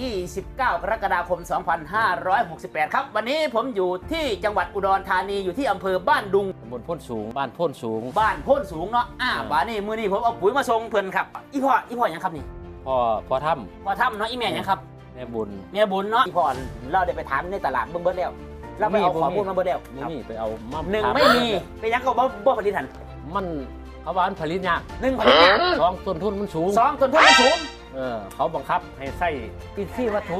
29 กรกฎาคม 2568 ครับ วันนี้ผมอยู่ที่จังหวัดอุดรธานีอยู่ที่อำเภอบ้านดุงตำบลพ่นสูง บ้านพ่นสูง บ้านโพ้นสูงเนาะอ่าอ่าบ้านนี้มือนี้ผมเอาปุ๋ยมาส่งเพิ่นครับ อีพ่ออีพ่อหยังครับนี่พ่อพ่อถ้พ่อทำเนาะอีแม่หยังครับำแม่บุญเมียบุญเนาะอีพ่อเราได้ไปถามในตลาดเบิ่งเบิดแล้วเราไปเอามีบ่ข้อมูลมีมาเบิดแล้วนี่นี่ไปเอามั่มหนึ่งถาไม่มีเป็นหยังก็บ่บ่ผลิตหันมันเขาว่ามันผลิตยากหนึ่งผลิตยากสองต้นทุนมันสูงสองต้นทุนมันสูง เออเขาบังคับให้ใส่อินทรีย์วัตถุ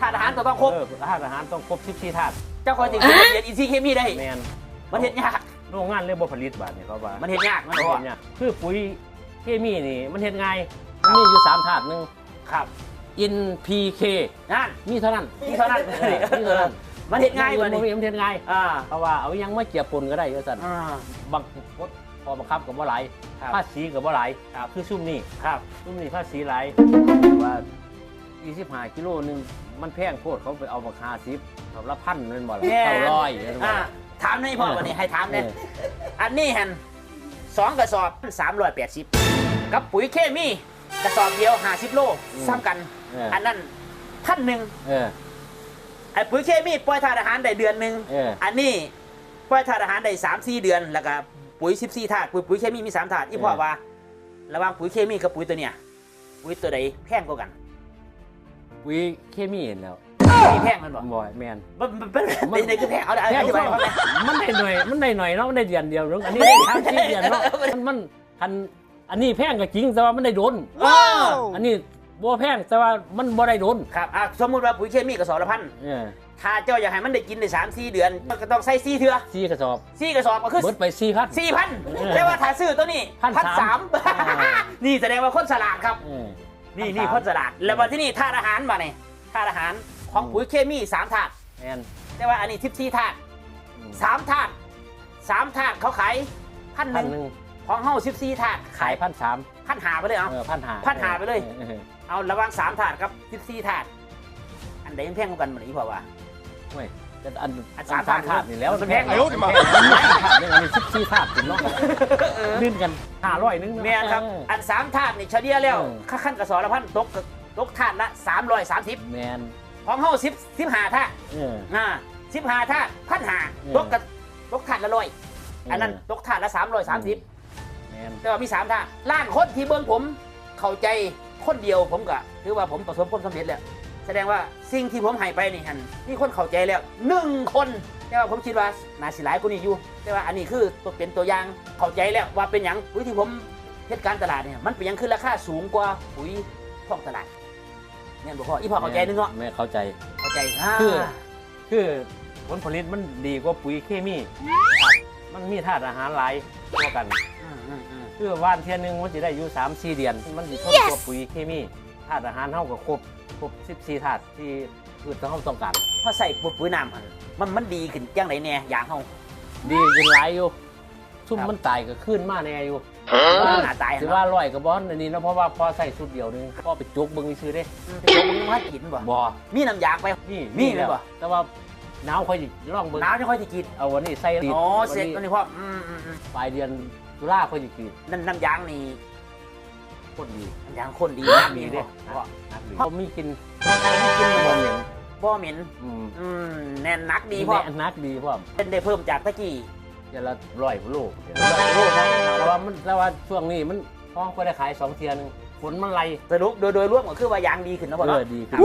ธาตุอาหารก็ต้องครบเออธาตุอาหารต้องครบ14ธาตุเจ้าคอยถึงจะเรียนอินทรีย์เคมีได้ แมนมันเห็นยาก โรงงานเลยบ่ผลิตบาดนี่เขาว่ามันเห็นยากมันมันพ่อเห็นยาก คือปุ๋ยเคมีนี่มันเห็นง่ายมันมีอยู่สามธาตุหนึงครับ NPK นั่นมีเท่านั้นนี่เท่านั้นเออมีเท่านั้นมันเห็นง่ายกว่ามันนี้มันเห็นง่ายอ่าเพราะว่าเอายังมาเกี่ยวปนก็ได้ว่าซั่น อ่า บางคนพ อบังคับกับว่าหลายครับภาษีกับว่าหลายคือซุ่มนี่ครับซุ่มนี่ภาษีหลายว่า25กิโลหนึงมันแพงโคตรเขาไปเอามาคาซิบเขาละพันนั่นบ่ล่ะแม่เท่าร้อยนั่นบ่อ่าล่ะถามในอยพ่อเออวันนี้ให้ถามเนี่ยเอออันนี้หันสองกระสอบสามร้อยแปดสิบกับปุ๋ยเคมีกระสอบเดียวห้าสิบโลซ้ำกันเอออันนั้นพันหนึ่งเออไอ้ปุ๋ยเคมีปล่อยธาตุอาหารได้เดือนหนึ่งเอออันนี้ปล่อยธาตุอาหารได้สามสี่เดือนแล้วก็ ปุ๋ยสิบสี่ธาตุปุ๋ยปุ๋ยเคมีมีสามธาตุอีพ่อว่า ระหว่างปุ๋ยเคมีกับปุ๋ยตัวเนี้ยปุ๋ยตัวใดแพงกว่ากัน ปุ๋ยเคมีเห็นแล้วมีแพงมันบอกบ่อยแมนมันมันเป็นเป็นในคือแพงเอาอธิบายเขาไหมมันได้หน่อยมันได้หน่อยเนาะมันได้เดือนเดียวนึงอันนี้ได้ทั้งสี่เดือนเนาะมันมันอันอันนี้แพงก็จริงแต่ว่ามันได้โดนอ้าวอันนี้บ่แพงแต่ว่ามันบ่ได้โดนครับอะสมมุติว่าปุ๋ยเคมีกระสอบละพันเออ ถ้าเจ้าอยากให้มันได้กินได้สามสี่เดือนมันก็ต้องใส่สี่เถื่อสี่กระสอบสี่กระสอบก็คือเบิดไปสี่พัน สี่พันเออแต่ว่าถ้าซื้อตัวนี้พันพันสาสามมอ่านี่แสดงว่าคนสลาดครับเออนี่พันสามนี่คนสลาดแล้วมาที่นี่ธาตุอาหารมาเนี่ยธาตุอาหารของปุ๋ยเคมีสามธาตุแมนแต่ว่าอันนี้ทิพสี่ธาตุอืมสามธาตุสามธาตุเขาขายพันหพันึ่นงหนึ่งของเฮาสิบสี่ธาตุขายพันสามพันหาไปเลยเอา เออพันหาพันหาไปเลย ออออเอาระหว่างสามธาตุกับสิบสี่ธาตุอันใดมันแพงกว่ากันเหมือนอีพ่อว่าเว้ยแต่อันอันสามสามถาดนี่แล้วมันแพงอายุนี่มาถาดนึงอันนี้สิบสี่ถาดถึงเนาะลื่นกันห้าร้อยนึงแม่นครับเอออันสามธาตุนี่เฉลี่ยแล้วเออค่าขั้นกระสอบละพันตกตกธาตุละสามร้อยสามสิบแมนของเฮาสิบสิบห้าธาตุเอออ่าสิบห้าธาตุพันหาเออตกกับตกธาตุละร้อยอันนั้นตกธาตุละสามร้อยสามสิบแมนแต่ว่ามีสามธาตุล้านคนที่เบิ้งผมเข้าใจคนเดียวผมก็ถือว่าผมประสบความสำเร็จแล้ว แสดงว่าสิ่งที่ผมให้ไปนี่ฮันมีคนเข้าใจแล้วหนึ่งคนแต่ว่าผมคิดว่านาสิหลายกว่านี้อยู่ แต่ว่าอันนี้คือตัวเป็นตัวอย่างเข้าใจแล้วว่าเป็นหยังปุ๋ยที่ผมเฮ็ดการตลาดเนี่ยมันเป็นหยังคือราคาสูงกว่าปุ๋ยท้องตลาดเนี่ยบอกพ่ออีพ่อเข้าใจนึงเนาะแม่เข้าใจเข้าใจอ่าคือคือผลผลิตมันดีกว่าปุ๋ยเคมีมันมีธาตุอาหารหลายกว่ากันอืมอืมอืมคือว่านเทียนหนึงมันจะได้อยู่สามสี่เดือน มันสิทนกว่าปุ๋ยเคมีธาตุอาหารเท่ากับครบ ครบสิบสี่ธาตุที่พืชต้องเราต้องการพอใส่ปุ๋ยปุ๋ยน้ำหั่นมันมันดีขึ้นจังไรแน่อย่างเฮาดีขึ้นหลายอยู่ซุ่มครับมันตายก็ขึ้นมาแน่อยู่ว่าหน้าตายสิหั่นว่าเนาะร้อยกับบอสอันนี้นะเพราะว่าพอใส่สุดเดียวนึงพอไปจุกเบิ่งซื้อได้อืมแต่ผมมึงมากินบ่บ่มีน้ำยางไปนี่มีแล้วเลยบ่แต่ว่าหนาวค่อยลองเบิ่งน้ำจะค่อยสิกินเอาวันนี้ใส่อ๋อวันเสร็จนี้ตัวนี้พ่ออืมอืมอืมปลายเดือนตุลาค่อยสิกินน้ำน้ำยางนี่ คนดีน้ำยางข้นดีนักน้ำดีดีเด้เด้พ่อนักดีเขามีกินกินบ่บ่เหม็นบ่เหม็นอืมอืมแน่นนักดีพ่อแน่นักดีพ่อเป็นได้เพิ่มจากตะกี้เดี๋ยวละร้อยโลโลกนะแต่ว่ามันแต่ว่าช่วงนี้มันพ่อก็ได้ขายสองเทียหนึงฝนมันไหลสรุปโดยโดยรวมก็คือว่ายางดีขึ้นนะพ่อเอเนาะอดีขึ้น